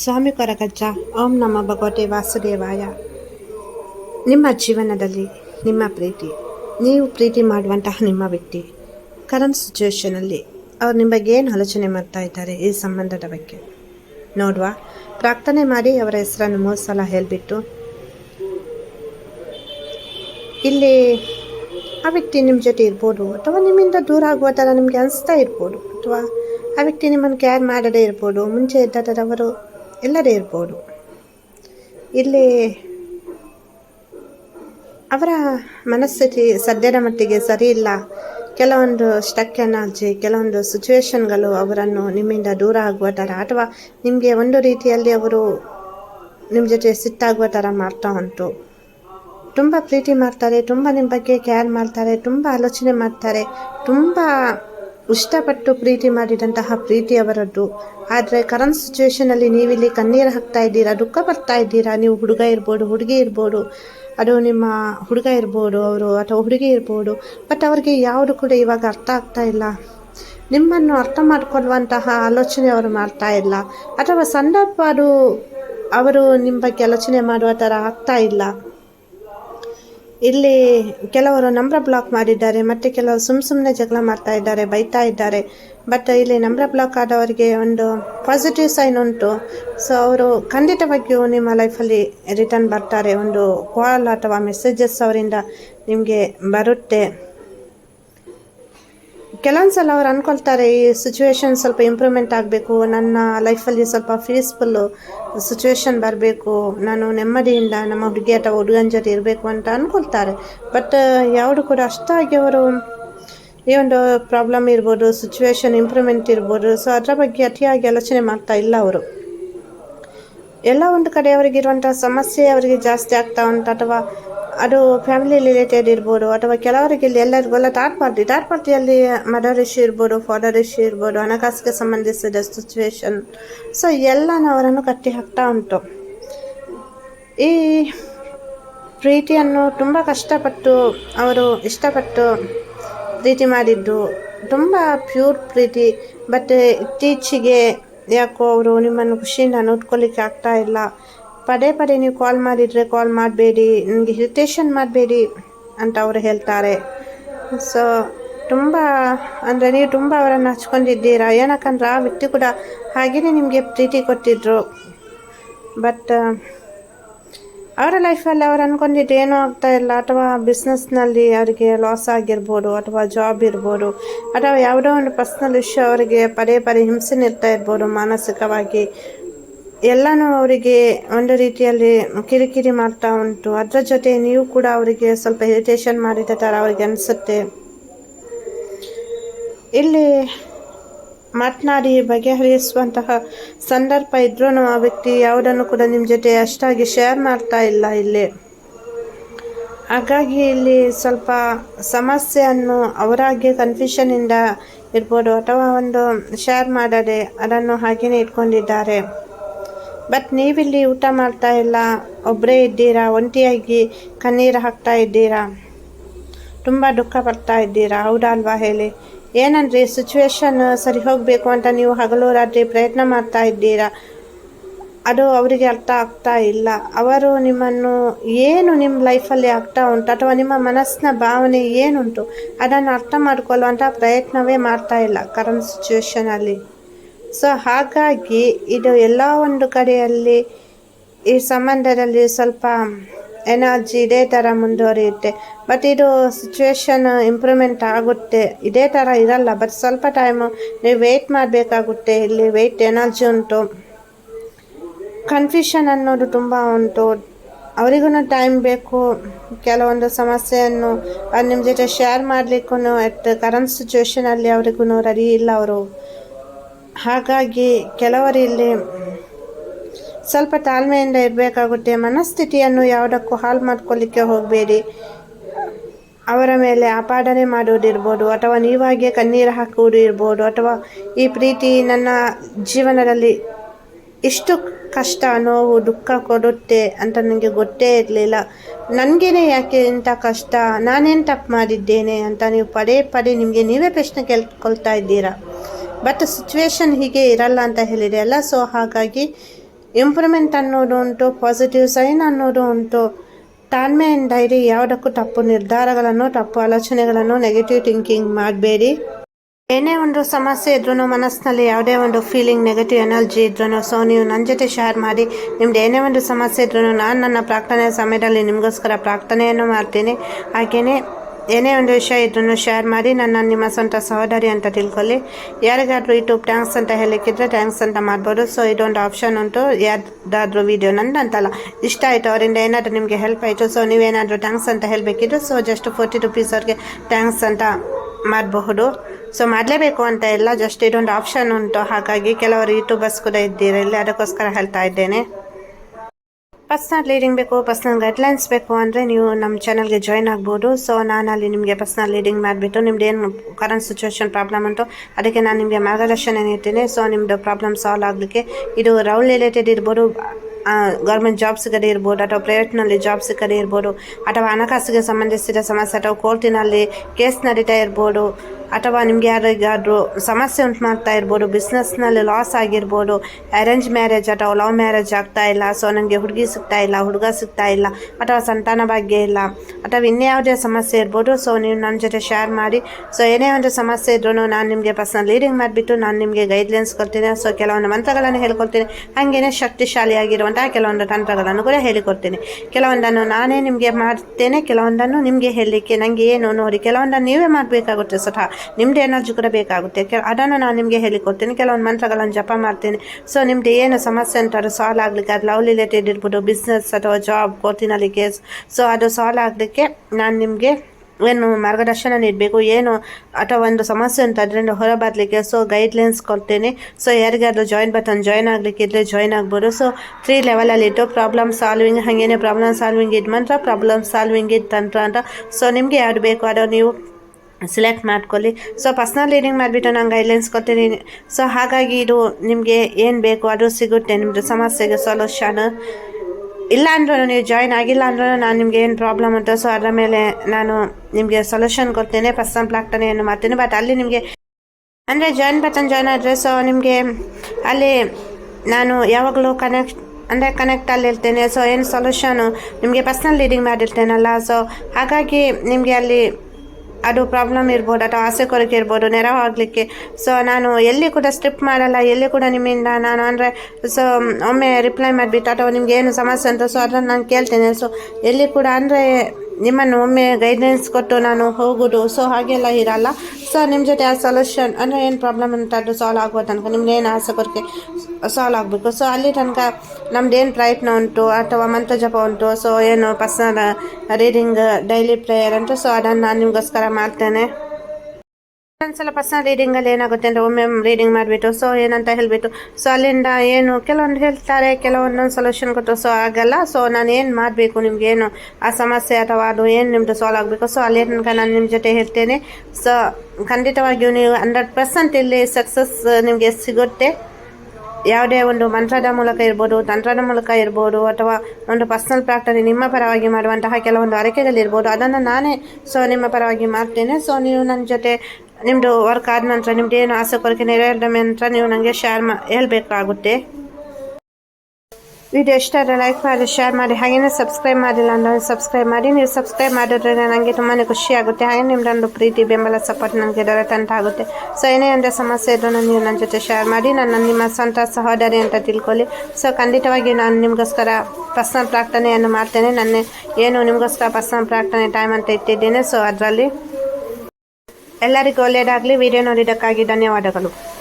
ಸ್ವಾಮಿ ಕೊರಗಜ್ಜ, ಓಂ ನಮ್ಮ ಭಗವತೆ ವಾಸುದೇವಾಯ. ನಿಮ್ಮ ಜೀವನದಲ್ಲಿ ನಿಮ್ಮ ಪ್ರೀತಿ, ನೀವು ಪ್ರೀತಿ ಮಾಡುವಂತಹ ನಿಮ್ಮ ವ್ಯಕ್ತಿ ಕರೆಂಟ್ ಸಿಚುವೇಶನಲ್ಲಿ ಅವ್ರು ನಿಮ್ಮ ಬಗ್ಗೆ ಏನು ಆಲೋಚನೆ ಮಾಡ್ತಾ ಇದ್ದಾರೆ ಈ ಸಂಬಂಧದ ಬಗ್ಗೆ. ನೋಡುವ, ಪ್ರಾರ್ಥನೆ ಮಾಡಿ ಅವರ ಹೆಸರನ್ನು ಮೂರು ಸಲ ಹೇಳಿಬಿಟ್ಟು. ಇಲ್ಲಿ ಆ ವ್ಯಕ್ತಿ ನಿಮ್ಮ ಜೊತೆ ಇರ್ಬೋದು, ಅಥವಾ ನಿಮ್ಮಿಂದ ದೂರ ಆಗುವ ಥರ ನಿಮಗೆ ಅನಿಸ್ತಾ ಇರ್ಬೋದು, ಅಥವಾ ಆ ವ್ಯಕ್ತಿ ನಿಮ್ಮನ್ನು ಕೇರ್ ಮಾಡದೇ ಇರ್ಬೋದು, ಮುಂಚೆ ಇದ್ದ ಥರ ಅವರು ಎಲ್ಲರೇ ಇರ್ಬೋದು. ಇಲ್ಲಿ ಅವರ ಮನಸ್ಥಿತಿ ಸದ್ಯದ ಮಟ್ಟಿಗೆ ಸರಿ ಇಲ್ಲ. ಕೆಲವೊಂದು ಸ್ಟಕ್ ಎನರ್ಜಿ ಕೆಲವೊಂದು ಸಿಚುವೇಶನ್ಗಳು ಅವರನ್ನು ನಿಮ್ಮಿಂದ ದೂರ ಆಗುವ ಥರ ಅಥವಾ ನಿಮಗೆ ಒಂದು ರೀತಿಯಲ್ಲಿ ಅವರು ನಿಮ್ಮ ಜೊತೆ ಸಿಟ್ಟಾಗುವ ಥರ ಮಾಡ್ತಾ ಉಂಟು. ತುಂಬ ಪ್ರೀತಿ ಮಾಡ್ತಾರೆ, ತುಂಬ ನಿಮ್ಮ ಬಗ್ಗೆ ಕೇರ್ ಮಾಡ್ತಾರೆ, ತುಂಬ ಆಲೋಚನೆ ಮಾಡ್ತಾರೆ, ತುಂಬ ಇಷ್ಟಪಟ್ಟು ಪ್ರೀತಿ ಮಾಡಿದಂತಹ ಪ್ರೀತಿ ಅವರದ್ದು. ಆದರೆ ಕರೆಂಟ್ ಸಿಚುವೇಶನಲ್ಲಿ ನೀವಿಲ್ಲಿ ಕಣ್ಣೀರು ಹಾಕ್ತಾ ಇದ್ದೀರಾ, ದುಃಖ ಬರ್ತಾ ಇದ್ದೀರಾ? ನೀವು ಹುಡುಗ ಇರ್ಬೋದು, ಹುಡುಗಿ ಇರ್ಬೋದು, ಅದು ನಿಮ್ಮ ಹುಡುಗ ಇರ್ಬೋದು, ಅವರು ಅಥವಾ ಹುಡುಗಿ ಇರ್ಬೋದು ಬಟ್ ಅವರಿಗೆ ಯಾವುದು ಕೂಡ ಇವಾಗ ಅರ್ಥ ಆಗ್ತಾ ಇಲ್ಲ. ನಿಮ್ಮನ್ನು ಅರ್ಥ ಮಾಡಿಕೊಳ್ಳುವಂತಹ ಆಲೋಚನೆ ಅವರು ಮಾಡ್ತಾ ಇಲ್ಲ. ಅಥವಾ ಸಂದರ್ಭ ಅದು ಅವರು ನಿಮ್ಮ ಬಗ್ಗೆ ಆಲೋಚನೆ ಮಾಡುವ ಥರ ಆಗ್ತಾ ಇಲ್ಲ. ಇಲ್ಲಿ ಕೆಲವರು ನಂಬರ್ ಬ್ಲಾಕ್ ಮಾಡಿದ್ದಾರೆ, ಮತ್ತು ಕೆಲವರು ಸುಮ್ಮ ಸುಮ್ಮನೆ ಜಗಳ ಮಾಡ್ತಾ ಇದ್ದಾರೆ, ಬೈತಾ ಇದ್ದಾರೆ. ಬಟ್ ಇಲ್ಲಿ ನಂಬರ್ ಬ್ಲಾಕ್ ಆದವರಿಗೆ ಒಂದು ಪಾಸಿಟಿವ್ ಸೈನ್ ಉಂಟು. ಸೊ ಅವರು ಖಂಡಿತವಾಗಿಯೂ ನಿಮ್ಮ ಲೈಫಲ್ಲಿ ರಿಟರ್ನ್ ಬರ್ತಾರೆ. ಒಂದು ಕಾಲ್ ಅಥವಾ ಮೆಸೇಜಸ್ ಅವರಿಂದ ನಿಮಗೆ ಬರುತ್ತೆ. ಕೆಲವೊಂದು ಸಲ ಅವ್ರು ಅಂದ್ಕೊಳ್ತಾರೆ ಈ ಸಿಚುವೇಶನ್ ಸ್ವಲ್ಪ ಇಂಪ್ರೂವ್ಮೆಂಟ್ ಆಗಬೇಕು, ನನ್ನ ಲೈಫಲ್ಲಿ ಸ್ವಲ್ಪ ಪೀಸ್ಫುಲ್ಲು ಸಿಚುವೇಶನ್ ಬರಬೇಕು, ನಾನು ನೆಮ್ಮದಿಯಿಂದ ನಮ್ಮ ಹುಡುಗಿ ಅಥವಾ ಹುಡುಗನ ಜೊತೆ ಇರಬೇಕು ಅಂತ ಅಂದ್ಕೊಳ್ತಾರೆ ಬಟ್ ಯಾವುದು ಕೂಡ ಅಷ್ಟಾಗಿ ಅವರು ಈ ಒಂದು ಪ್ರಾಬ್ಲಮ್ ಇರ್ಬೋದು ಸಿಚುವೇಶನ್ ಇಂಪ್ರೂವ್ಮೆಂಟ್ ಇರ್ಬೋದು ಸೊ ಅದರ ಬಗ್ಗೆ ಅತಿಯಾಗಿ ಆಲೋಚನೆ ಮಾಡ್ತಾ ಇಲ್ಲ ಅವರು. ಎಲ್ಲ ಒಂದು ಕಡೆ ಅವರಿಗಿರುವಂಥ ಸಮಸ್ಯೆ ಅವರಿಗೆ ಜಾಸ್ತಿ ಆಗ್ತಾ ಉಂಟು, ಅಥವಾ ಅದು ಫ್ಯಾಮಿಲಿ ರಿಲೇಟೆಡ್ ಇರ್ಬೋದು ಅಥವಾ ಕೆಲವರಿಗೆ ಇಲ್ಲಿ ಎಲ್ಲರಿಗೆಲ್ಲ ಥರ್ಡ್ ಪಾರ್ಟಿ ಪಾರ್ಟಿಯಲ್ಲಿ ಮದರ್ ಇಶ್ಯೂ ಇರ್ಬೋದು ಫಾದರ್ ಇಶ್ಯೂ ಇರ್ಬೋದು, ಹಣಕಾಸಿಗೆ ಸಂಬಂಧಿಸಿದ ಸಿಚುವೇಶನ್ ಸೊ ಎಲ್ಲನೂ ಅವರನ್ನು ಕಟ್ಟಿ ಹಾಕ್ತಾ ಉಂಟು. ಈ ಪ್ರೀತಿಯನ್ನು ತುಂಬ ಕಷ್ಟಪಟ್ಟು, ಅವರು ಇಷ್ಟಪಟ್ಟು ಪ್ರೀತಿ ಮಾಡಿದ್ದು. ತುಂಬ ಪ್ಯೂರ್ ಪ್ರೀತಿ. ಬಟ್ ಇತ್ತೀಚೆಗೆ ಯಾಕೋ ಅವರು ನಿಮ್ಮನ್ನು ಖುಷಿಯಿಂದ ನೋಡ್ಕೊಳ್ಳಿಕ್ಕೆ ಆಗ್ತಾ ಇಲ್ಲ. ಪದೇ ಪದೇ ನೀವು ಕಾಲ್ ಮಾಡಿದರೆ ಕಾಲ್ ಮಾಡಬೇಡಿ ನನಗೆ ಇರಿಟೇಷನ್ ಮಾಡಬೇಡಿ ಅಂತ ಅವರು ಹೇಳ್ತಾರೆ. ಸೊ ತುಂಬ, ಅಂದರೆ ನೀವು ತುಂಬ ಅವರನ್ನು ಹಚ್ಕೊಂಡಿದ್ದೀರಾ? ಏನಕ್ಕಂದ್ರೆ, ಆ ವ್ಯಕ್ತಿ ಕೂಡ ಹಾಗೆಯೇ ನಿಮಗೆ ಪ್ರೀತಿ ಕೊಟ್ಟಿದ್ರು. ಬಟ್ ಅವರ ಲೈಫಲ್ಲಿ ಅವ್ರು ಅಂದ್ಕೊಂಡಿದ್ದು ಏನೂ ಆಗ್ತಾ ಇಲ್ಲ. ಅಥವಾ ಬಿಸ್ನೆಸ್ನಲ್ಲಿ ಅವರಿಗೆ ಲಾಸ್ ಆಗಿರ್ಬೋದು, ಅಥವಾ ಜಾಬ್ ಇರ್ಬೋದು, ಅಥವಾ ಯಾವುದೋ ಒಂದು ಪರ್ಸ್ನಲ್ ಇಶ್ಯೂ ಅವರಿಗೆ ಪದೇ ಪದೇ ಹಿಂಸೆ ನೀಡ್ತಾ ಇರ್ಬೋದು ಮಾನಸಿಕವಾಗಿ. ಎಲ್ಲನೂ ಅವರಿಗೆ ಒಂದು ರೀತಿಯಲ್ಲಿ ಕಿರಿಕಿರಿ ಮಾಡ್ತಾ ಉಂಟು. ಅದರ ಜೊತೆ ನೀವು ಕೂಡ ಅವರಿಗೆ ಸ್ವಲ್ಪ ಇರಿಟೇಷನ್ ಮಾಡಿದ ಥರ ಅವರಿಗೆ ಅನಿಸುತ್ತೆ. ಇಲ್ಲಿ ಮಾತನಾಡಿ ಬಗೆಹರಿಸುವಂತಹ ಸಂದರ್ಭ ಇದ್ರೂ ಆ ವ್ಯಕ್ತಿ ಯಾವುದನ್ನು ಕೂಡ ನಿಮ್ಮ ಜೊತೆ ಅಷ್ಟಾಗಿ ಶೇರ್ ಮಾಡ್ತಾ ಇಲ್ಲ ಇಲ್ಲಿ. ಹಾಗಾಗಿ ಇಲ್ಲಿ ಸ್ವಲ್ಪ ಸಮಸ್ಯೆಯನ್ನು ಅವರಾಗೆ ಕನ್ಫ್ಯೂಷನಿಂದ ಇರ್ಬೋದು ಅಥವಾ ಒಂದು ಶೇರ್ ಮಾಡದೆ ಅದನ್ನು ಹಾಗೆಯೇ ಇಟ್ಕೊಂಡಿದ್ದಾರೆ. ಬಟ್ ನೀವಿಲ್ಲಿ ಊಟ ಮಾಡ್ತಾ ಇಲ್ಲ ಒಬ್ಬರೇ ಇದ್ದೀರಾ, ಒಂಟಿಯಾಗಿ ಕಣ್ಣೀರು ಹಾಕ್ತಾ ಇದ್ದೀರಾ? ತುಂಬ ದುಃಖ ಪಡ್ತಾ ಇದ್ದೀರಾ? ಹೌದಾ ಅಲ್ವಾ ಹೇಳಿ? ಏನಂದರೆ ಸಿಚುವೇಶನ್ ಸರಿ ಹೋಗಬೇಕು ಅಂತ ನೀವು ಹಗಲು ರಾತ್ರಿ ಪ್ರಯತ್ನ ಮಾಡ್ತಾ ಇದ್ದೀರಾ? ಅದು ಅವರಿಗೆ ಅರ್ಥ ಆಗ್ತಾ ಇಲ್ಲ. ಅವರು ನಿಮ್ಮನ್ನು ಏನು ನಿಮ್ಮ ಲೈಫಲ್ಲಿ ಆಗ್ತಾ ಉಂಟು? ಅಥವಾ ನಿಮ್ಮ ಮನಸ್ಸಿನ ಭಾವನೆ ಏನುಂಟು? ಅದನ್ನು ಅರ್ಥ ಮಾಡಿಕೊಳ್ಳುವಂಥ ಪ್ರಯತ್ನವೇ ಮಾಡ್ತಾ ಇಲ್ಲ ಕರೆಂಟ್ ಸಿಚುವೇಶನಲ್ಲಿ ಸೊ ಹಾಗಾಗಿ ಇದು ಎಲ್ಲ ಒಂದು ಕಡೆಯಲ್ಲಿ ಈ ಸಂಬಂಧದಲ್ಲಿ ಸ್ವಲ್ಪ ಎನರ್ಜಿ ಇದೇ ಥರ ಮುಂದುವರಿಯುತ್ತೆ. ಬಟ್ ಇದು ಸಿಚುವೇಶನ್ ಇಂಪ್ರೂವ್ಮೆಂಟ್ ಆಗುತ್ತೆ. ಇದೇ ಥರ ಇರಲ್ಲ. ಬಟ್ ಸ್ವಲ್ಪ ಟೈಮು ನೀವು ವೆಯ್ಟ್ ಮಾಡಬೇಕಾಗುತ್ತೆ. ಇಲ್ಲಿ ವೆಯ್ಟ್ ಎನರ್ಜಿ ಉಂಟು. ಕನ್ಫ್ಯೂಷನ್ ಅನ್ನೋದು ತುಂಬ ಉಂಟು. ಅವರಿಗೂ ಟೈಮ್ ಬೇಕು. ಕೆಲವೊಂದು ಸಮಸ್ಯೆಯನ್ನು ನಿಮ್ಮ ಜೊತೆ ಶೇರ್ ಮಾಡಲಿಕ್ಕೂ ಎಟ್ ಕರೆಂಟ್ ಸಿಚುವೇಶನಲ್ಲಿ ಅವರಿಗೂ ರೆಡಿ ಇಲ್ಲ ಅವರು. ಹಾಗಾಗಿ ಕೆಲವರಿಲ್ಲಿ ಸ್ವಲ್ಪ ತಾಳ್ಮೆಯಿಂದ ಇರಬೇಕಾಗುತ್ತೆ. ಮನಸ್ಥಿತಿಯನ್ನು ಯಾವುದಕ್ಕೂ ಹಾಳು ಮಾಡ್ಕೊಳ್ಳಿಕ್ಕೆ ಹೋಗಬೇಡಿ. ಅವರ ಮೇಲೆ ಆಪಾದನೆ ಮಾಡುವುದಿರ್ಬೋದು ಅಥವಾ ನೀವಾಗಿಯೇ ಕಣ್ಣೀರು ಹಾಕುವುದು ಇರ್ಬೋದು, ಅಥವಾ ಈ ಪ್ರೀತಿ ನನ್ನ ಜೀವನದಲ್ಲಿ ಇಷ್ಟು ಕಷ್ಟ, ನೋವು, ದುಃಖ ಕೊಡುತ್ತೆ ಅಂತ ನನಗೆ ಗೊತ್ತೇ ಇರಲಿಲ್ಲ. ನನಗೇನೆ ಯಾಕೆ ಇಂಥ ಕಷ್ಟ? ನಾನೇನು ತಪ್ಪು ಮಾಡಿದ್ದೇನೆ ಅಂತ ನೀವು ಪದೇ ಪದೇ ನಿಮಗೆ ನೀವೇ ಪ್ರಶ್ನೆ ಕೇಳ್ಕೊಳ್ತಾ ಇದ್ದೀರಾ? ಬಟ್ ಸಿಚುವೇಶನ್ ಹೀಗೆ ಇರಲ್ಲ ಅಂತ ಹೇಳಿದೆ ಅಲ್ಲ. ಸೊ ಹಾಗಾಗಿ ಇಂಪ್ರೂವ್ಮೆಂಟ್ ಅನ್ನೋದು ಉಂಟು ಪಾಸಿಟಿವ್ ಸೈನ್ ಅನ್ನೋದು ಉಂಟು. ತಾಳ್ಮೆ ಆ್ಯಂಡ್ ಡೈರಿ ಯಾವುದಕ್ಕೂ ತಪ್ಪು ನಿರ್ಧಾರಗಳನ್ನು, ತಪ್ಪು ಆಲೋಚನೆಗಳನ್ನು ನೆಗೆಟಿವ್ ಥಿಂಕಿಂಗ್ ಮಾಡಬೇಡಿ. ಏನೇ ಒಂದು ಸಮಸ್ಯೆ ಇದ್ರೂ ಮನಸ್ಸಿನಲ್ಲಿ ಯಾವುದೇ ಒಂದು ಫೀಲಿಂಗ್ ನೆಗೆಟಿವ್ ಎನರ್ಜಿ ಇದ್ರೂ ಸೊ ನೀವು ನನ್ನ ಜೊತೆ ಶೇರ್ ಮಾಡಿ. ನಿಮ್ದು ಏನೇ ಒಂದು ಸಮಸ್ಯೆ ಇದ್ರೂ ನಾನು ನನ್ನ ಪ್ರಾರ್ಥನೆ ಸಮಯದಲ್ಲಿ ನಿಮಗೋಸ್ಕರ ಪ್ರಾರ್ಥನೆಯನ್ನು ಮಾಡ್ತೀನಿ. ಹಾಗೆಯೇ ಏನೇ ಒಂದು ವಿಷಯ ಇದನ್ನು ಶೇರ್ ಮಾಡಿ, ನನ್ನ ನಿಮ್ಮ ಸ್ವಂತ ಸಹೋದರಿ ಅಂತ ತಿಳ್ಕೊಳ್ಳಿ. ಯಾರಿಗಾದರೂ ಯೂಟ್ಯೂಬ್ ಟ್ಯಾಂಕ್ಸ್ ಅಂತ ಹೇಳಿಕ್ಕಿದ್ರೆ ಟ್ಯಾಂಕ್ಸ್ ಅಂತ ಮಾಡ್ಬೋದು. ಸೊ ಇದೊಂದು ಆಪ್ಷನ್ ಉಂಟು. ವೀಡಿಯೋ ನಂದು ಅಂತಲ್ಲ ಇಷ್ಟ ಆಯಿತು, ಅವರಿಂದ ಏನಾದರೂ ನಿಮಗೆ ಹೆಲ್ಪ್ ಆಯಿತು ಸೊ ನೀವೇನಾದರೂ ಟ್ಯಾಂಕ್ಸ್ ಅಂತ ಹೇಳಬೇಕಿದ್ರು ಸೊ ಜಸ್ಟ್ ಫೋರ್ಟಿ ರುಪೀಸ್ ಅವ್ರಿಗೆ ಟ್ಯಾಂಕ್ಸ್ ಅಂತ ಮಾಡಬಹುದು. ಸೊ ಮಾಡಲೇಬೇಕು ಅಂತ ಇಲ್ಲ ಜಸ್ಟ್ ಇದೊಂದು ಆಪ್ಷನ್ ಉಂಟು. ಹಾಗಾಗಿ, ಕೆಲವರು ಯೂಟ್ಯೂಬರ್ಸ್ ಕೂಡ ಇದ್ದೀರಲ್ಲಿ ಅದಕ್ಕೋಸ್ಕರ ಹೇಳ್ತಾ ಇದ್ದೇನೆ. ಪರ್ಸ್ನಲ್ ಲೀಡಿಂಗ್ ಬೇಕು ಪರ್ಸ್ನಲ್ ಗೈಡ್ಲೈನ್ಸ್ ಬೇಕು ಅಂದರೆ ನೀವು ನಮ್ಮ ಚಾನಲ್ಗೆ ಜಾಯ್ನ್ ಆಗ್ಬೋದು. ಸೊ ನಾನು ಅಲ್ಲಿ ನಿಮಗೆ ಪರ್ಸ್ನಲ್ ಲೀಡಿಂಗ್ ಮಾಡಿಬಿಟ್ಟು ನಿಮ್ದು ಏನು ಕರೆಂಟ್ ಸಿಚುವೇಶನ್ ಪ್ರಾಬ್ಲಮ್ ಉಂಟು, ಅದಕ್ಕೆ ನಾನು ನಿಮಗೆ ಮಾರ್ಗದರ್ಶನ ನೀಡ್ತೀನಿ. ಸೊ ನಿಮ್ಮದು ಪ್ರಾಬ್ಲಮ್ ಸಾಲ್ವ್ ಆಗಲಿಕ್ಕೆ ಇದು ರೌಲ್ ರಿಲೇಟೆಡ್ ಇರ್ಬೋದು. ಗೌರ್ಮೆಂಟ್ ಜಾಬ್ ಸಿಗದೇ ಇರ್ಬೋದು ಅಥವಾ ಪ್ರೈವೇಟ್ನಲ್ಲಿ ಜಾಬ್ ಸಿಗದೇ ಇರ್ಬೋದು ಅಥವಾ ಹಣಕಾಸಿಗೆ ಸಂಬಂಧಿಸಿದ ಸಮಸ್ಯೆ ಅಥವಾ ಕೋರ್ಟಿನಲ್ಲಿ ಕೇಸ್ ನಡೀತಾ ಇರ್ಬೋದು ಅಥವಾ ನಿಮಗೆ ಯಾರಿಗಾದರೂ ಸಮಸ್ಯೆ ಉಂಟು ಮಾಡ್ತಾ ಇರ್ಬೋದು ಬಿಸ್ನೆಸ್ನಲ್ಲಿ ಲಾಸ್ ಆಗಿರ್ಬೋದು ಅರೇಂಜ್ ಮ್ಯಾರೇಜ್ ಅಥವಾ ಲವ್ ಮ್ಯಾರೇಜ್ ಆಗ್ತಾ ಇಲ್ಲ ಸೊ ನನಗೆ ಹುಡುಗಿ ಸಿಗ್ತಾ ಇಲ್ಲ, ಹುಡುಗ ಸಿಗ್ತಾ ಇಲ್ಲ ಅಥವಾ ಸಂತಾನ ಭಾಗ್ಯ ಇಲ್ಲ ಅಥವಾ ಇನ್ಯಾವುದೇ ಸಮಸ್ಯೆ ಇರ್ಬೋದು ಸೊ ನೀವು ನನ್ನ ಜೊತೆ ಶೇರ್ ಮಾಡಿ ಸೊ ಏನೇ ಒಂದು ಸಮಸ್ಯೆ ಇದ್ರೂ ನಾನು ನಿಮಗೆ ಪರ್ಸನಲ್ ಲೀಡಿಂಗ್ ಮಾಡಿಬಿಟ್ಟು ನಾನು ನಿಮಗೆ ಗೈಡ್ಲೈನ್ಸ್ ಕೊಡ್ತೀನಿ ಸೊ ಕೆಲವೊಂದು ಮಂತ್ರಗಳನ್ನು ಹೇಳ್ಕೊಡ್ತೀನಿ ಹಾಗೆಯೇ ಶಕ್ತಿಶಾಲಿಯಾಗಿರುವಂತಹ ಕೆಲವೊಂದು ತಂತ್ರಗಳನ್ನು ಕೂಡ ಹೇಳಿಕೊಡ್ತೇನೆ. ಕೆಲವೊಂದನ್ನು ನಾನೇ ನಿಮಗೆ ಮಾಡ್ತೇನೆ, ಕೆಲವೊಂದನ್ನು ನಿಮಗೆ ಹೇಳಲಿಕ್ಕೆ ನನಗೆ ಏನು ನೋಡಿ, ಕೆಲವೊಂದನ್ನು ನೀವೇ ಮಾಡಬೇಕಾಗುತ್ತೆ ಸ್ವತಃ. ನಿಮ್ಮದು ಎನರ್ಜಿ ಕೂಡ ಬೇಕಾಗುತ್ತೆ. ಕೆ ಅದನ್ನು ನಾನು ನಿಮಗೆ ಹೇಳಿಕೊಡ್ತೇನೆ. ಕೆಲವೊಂದು ಮಂತ್ರಗಳನ್ನು ಜಪ ಮಾಡ್ತೇನೆ. ಸೊ ನಿಮ್ಮದು ಏನು ಸಮಸ್ಯೆ ಅಂತ ಅದು ಸಾಲ್ವ್ ಆಗಲಿಕ್ಕೆ, ಅದು ಲವ್ ರಿಲೇಟೆಡ್ ಇರ್ಬೋದು ಬಿಸ್ನೆಸ್ ಅಥವಾ ಜಾಬ್ ಕೋತಿನಲ್ಲಿ ಕೇಸ್ ಸೊ ಅದು ಸಾಲ್ವ್ ಆಗಲಿಕ್ಕೆ ನಾನು ನಿಮಗೆ ಏನು ಮಾರ್ಗದರ್ಶನ ನೀಡಬೇಕು, ಏನು ಅಥವಾ ಒಂದು ಸಮಸ್ಯೆ ಅಂತ ಅದರಿಂದ ಹೊರಬರಲಿಕ್ಕೆ ಸೊ ಗೈಡ್ಲೈನ್ಸ್ ಕೊಡ್ತೇನೆ. ಸೊ ಯಾರಿಗಾದ್ರೂ ಜಾಯಿನ್ ಬರ್ತಾನೆ ಜಾಯ್ನ್ ಆಗಲಿಕ್ಕಿದ್ರೆ ಜಾಯ್ನ್ ಆಗ್ಬೋದು. ಸೊ ತ್ರೀ ಲೆವೆಲಲ್ಲಿಟ್ಟು ಪ್ರಾಬ್ಲಮ್ ಸಾಲ್ವಿಂಗ್ ಹಾಗೇನೆ ಪ್ರಾಬ್ಲಮ್ ಸಾಲ್ವಿಂಗ್ ಇದು ಮಂತ್ರ ಪ್ರಾಬ್ಲಮ್ ಸಾಲ್ವಿಂಗ್ ಇದು ತಂತ್ರ ಅಂತ. ಸೊ ನಿಮಗೆ ಯಾರು ಬೇಕು ಅದು ನೀವು ಸೆಲೆಕ್ಟ್ ಮಾಡ್ಕೊಳ್ಳಿ. ಸೊ ಪರ್ಸ್ನಲ್ ರೀಡಿಂಗ್ ಮಾಡಿಬಿಟ್ಟು ನಾನು ಗೈಡ್ಲೈನ್ಸ್ ಕೊಡ್ತೀನಿ. ಸೊ ಹಾಗಾಗಿ ಇದು ನಿಮಗೆ ಏನು ಬೇಕು ಅದು ಸಿಗುತ್ತೆ ನಿಮ್ಮದು ಸಮಸ್ಯೆಗೆ ಸೊಲ್ಯೂಷನ್ ಇಲ್ಲ ಅಂದ್ರೂ ನೀವು ಜಾಯ್ನ್ ಆಗಿಲ್ಲ ಅಂದ್ರೂ ನಾನು ನಿಮ್ಗೆ ಏನು ಪ್ರಾಬ್ಲಮ್ ಅಂತ ಸೊ ಅದರ ಮೇಲೆ ನಾನು ನಿಮಗೆ ಸೊಲ್ಯೂಷನ್ ಕೊಡ್ತೇನೆ. ಪರ್ಸನಲ್ ಏನು ಮಾಡ್ತೇನೆ. ಬಟ್ ಅಲ್ಲಿ ನಿಮಗೆ, ಅಂದರೆ ಜಾಯ್ನ್ ಬಟನ್ ಜಾಯ್ನ್ ಆದರೆ ಸೊ ನಿಮಗೆ ಅಲ್ಲಿ ನಾನು ಯಾವಾಗಲೂ ಕನೆಕ್ಟ್ ಅಂದರೆ ಕನೆಕ್ಟಲ್ಲಿ ಇರ್ತೇನೆ. ಸೊ ಏನು ಸೊಲ್ಯೂಷನು ನಿಮಗೆ ಪರ್ಸ್ನಲ್ ರೀಡಿಂಗ್ ಮಾಡಿರ್ತೇನಲ್ಲ. ಸೊ ಹಾಗಾಗಿ ನಿಮಗೆ ಅಲ್ಲಿ ಅದು ಪ್ರಾಬ್ಲಮ್ ಇರ್ಬೋದು ಅಥವಾ ಆಸೆ ಕೊರಕೆ ಇರ್ಬೋದು ನೆರವಾಗಲಿಕ್ಕೆ ಸೊ ನಾನು ಎಲ್ಲಿ ಕೂಡ ಸ್ಟ್ರಿಪ್ ಮಾಡಲ್ಲ, ಎಲ್ಲಿ ಕೂಡ ನಿಮ್ಮಿಂದ ನಾನು ಅಂದರೆ ಸೊ ಒಮ್ಮೆ ರಿಪ್ಲೈ ಮಾಡಿಬಿಟ್ಟು ಅಥವಾ ನಿಮ್ಗೆ ಏನು ಸಮಸ್ಯೆ ಅಂತ ಸೊ ಅದನ್ನು ನಾನು ಕೇಳ್ತೇನೆ. ಸೊ ಎಲ್ಲಿ ಕೂಡ ಅಂದರೆ ನಿಮ್ಮನ್ನು ಒಮ್ಮೆ ಗೈಡೆನ್ಸ್ ಕೊಟ್ಟು ನಾನು ಹೋಗೋದು. ಸೊ ಹಾಗೆಲ್ಲ ಇರಲ್ಲ. ಸೊ ನಿಮ್ಮ ಜೊತೆ ಆ ಸೊಲ್ಯೂಷನ್ ಅಂದರೆ ಏನು ಪ್ರಾಬ್ಲಮ್ ಅಂತ ಅದು ಸಾಲ್ವ್ ಆಗೋ ತನಕ ನಿಮ್ಗೆ ಏನು ಆಸೆ ಕೊರಕೆ ಸಾಲ್ವ್ ಆಗಬೇಕು. ಸೊ ಅಲ್ಲಿ ತನಕ ನಮ್ದು ಏನು ಪ್ರಯತ್ನ ಉಂಟು ಅಥವಾ ಮಂತ್ರ ಜಪ ಉಂಟು. ಸೊ ಏನು ಪರ್ಸನಲ್ ರೀಡಿಂಗ್ ಡೈಲಿ ಪ್ರೇಯರ್ ಉಂಟು. ಸೊ ಅದನ್ನು ನಾನು ನಿಮಗೋಸ್ಕರ ಮಾಡ್ತೇನೆ. ಒಂದ್ಸಲ ಪರ್ಸನಲ್ ರೀಡಿಂಗಲ್ಲಿ ಏನಾಗುತ್ತೆ ಅಂದರೆ ಒಮ್ಮೆ ರೀಡಿಂಗ್ ಮಾಡಿಬಿಟ್ಟು ಸೊ ಏನಂತ ಹೇಳಿಬಿಟ್ಟು ಸೊ ಅಲ್ಲಿಂದ ಏನು ಕೆಲವೊಂದು ಹೇಳ್ತಾರೆ, ಕೆಲವೊಂದೊಂದು ಸೊಲ್ಯೂಷನ್ ಕೊಟ್ಟು ಸೊ ಆಗಲ್ಲ ಸೊ ನಾನು ಏನು ಮಾಡಬೇಕು ಏನು ಆ ಸಮಸ್ಯೆ ಅಥವಾ ಅದು ಏನು ನಿಮ್ಮದು ಸಾಲ್ವ್ ಆಗಬೇಕು ಸೊ ಅಲ್ಲಿ ನಾನು ನಿಮ್ಮ ಜೊತೆ ಹೇಳ್ತೇನೆ. ಸೊ ಖಂಡಿತವಾಗಿಯೂ ನೀವು ಹಂಡ್ರೆಡ್ ಪರ್ಸೆಂಟ್ ಇಲ್ಲಿ ಸಕ್ಸಸ್ ನಿಮಗೆ ಸಿಗುತ್ತೆ. ಯಾವುದೇ ಒಂದು ಮಂತ್ರದ ಮೂಲಕ ಇರ್ಬೋದು, ತಂತ್ರದ ಮೂಲಕ ಇರ್ಬೋದು, ಅಥವಾ ಒಂದು ಪರ್ಸನಲ್ ಪ್ರಾಕ್ಟರಿ ನಿಮ್ಮ ಪರವಾಗಿ ಮಾಡುವಂತಹ ಕೆಲವೊಂದು ಅರಕೆಗಳಿರ್ಬೋದು, ಅದನ್ನು ನಾನೇ ಸೊ ನಿಮ್ಮ ಪರವಾಗಿ ಮಾಡ್ತೇನೆ. ಸೊ ನೀವು ನನ್ನ ಜೊತೆ ನಿಮ್ಮದು ವರ್ಕ್ ಆದ ನಂತರ ನಿಮ್ದು ಏನು ಆಸೆ ಕೊರಕೆ ನೆರವೇರಿದ ನಂತರ ನೀವು ನನಗೆ ಶೇರ್ ಮಾ ಹೇಳಬೇಕಾಗುತ್ತೆ. ವಿಡಿಯೋ ಇಷ್ಟ ಆದರೆ ಲೈಕ್ ಮಾಡಿ ಶೇರ್ ಮಾಡಿ, ಹಾಗೇನೆ ಸಬ್ಸ್ಕ್ರೈಬ್ ಮಾಡಿಲ್ಲ ಅಂದರೆ ಸಬ್ಸ್ಕ್ರೈಬ್ ಮಾಡಿ. ನೀವು ಸಬ್ಸ್ಕ್ರೈಬ್ ಮಾಡಿದ್ರೆ ನನಗೆ ತುಂಬಾ ಖುಷಿ ಆಗುತ್ತೆ. ಹಾಗೆ ನಿಮ್ಮದೊಂದು ಪ್ರೀತಿ, ಬೆಂಬಲ ಸಪೋರ್ಟ್ ನನಗೆ ದೊರೆತಂತ ಆಗುತ್ತೆ. ಸೊ ಏನೇ ಅಂದರೆ ಸಮಸ್ಯೆ ಇದ್ರೂ ನೀವು ನನ್ನ ಜೊತೆ ಶೇರ್ ಮಾಡಿ, ನನ್ನ ನಿಮ್ಮ ಸ್ವಂತ ಸಹೋದರಿ ಅಂತ ತಿಳ್ಕೊಳ್ಳಿ. ಸೊ ಖಂಡಿತವಾಗಿ ನಾನು ನಿಮಗೋಸ್ಕರ ಪರ್ಸ್ನಲ್ ಪ್ರಾರ್ಥನೆಯನ್ನು ಮಾಡ್ತೇನೆ. ನನ್ನ ಏನು ನಿಮಗೋಸ್ಕರ ಪರ್ಸ್ನಲ್ ಪ್ರಾರ್ಥನೆ ಟೈಮ್ ಅಂತ ಇಟ್ಟಿದ್ದೇನೆ. ಸೊ ಅದರಲ್ಲಿ ಎಲ್ಲರಿಗೂ ಒಳ್ಳೆಯದಾಗಲಿ. ವಿಡಿಯೋ ನೋಡಿದ್ದಕ್ಕಾಗಿ ಧನ್ಯವಾದಗಳು.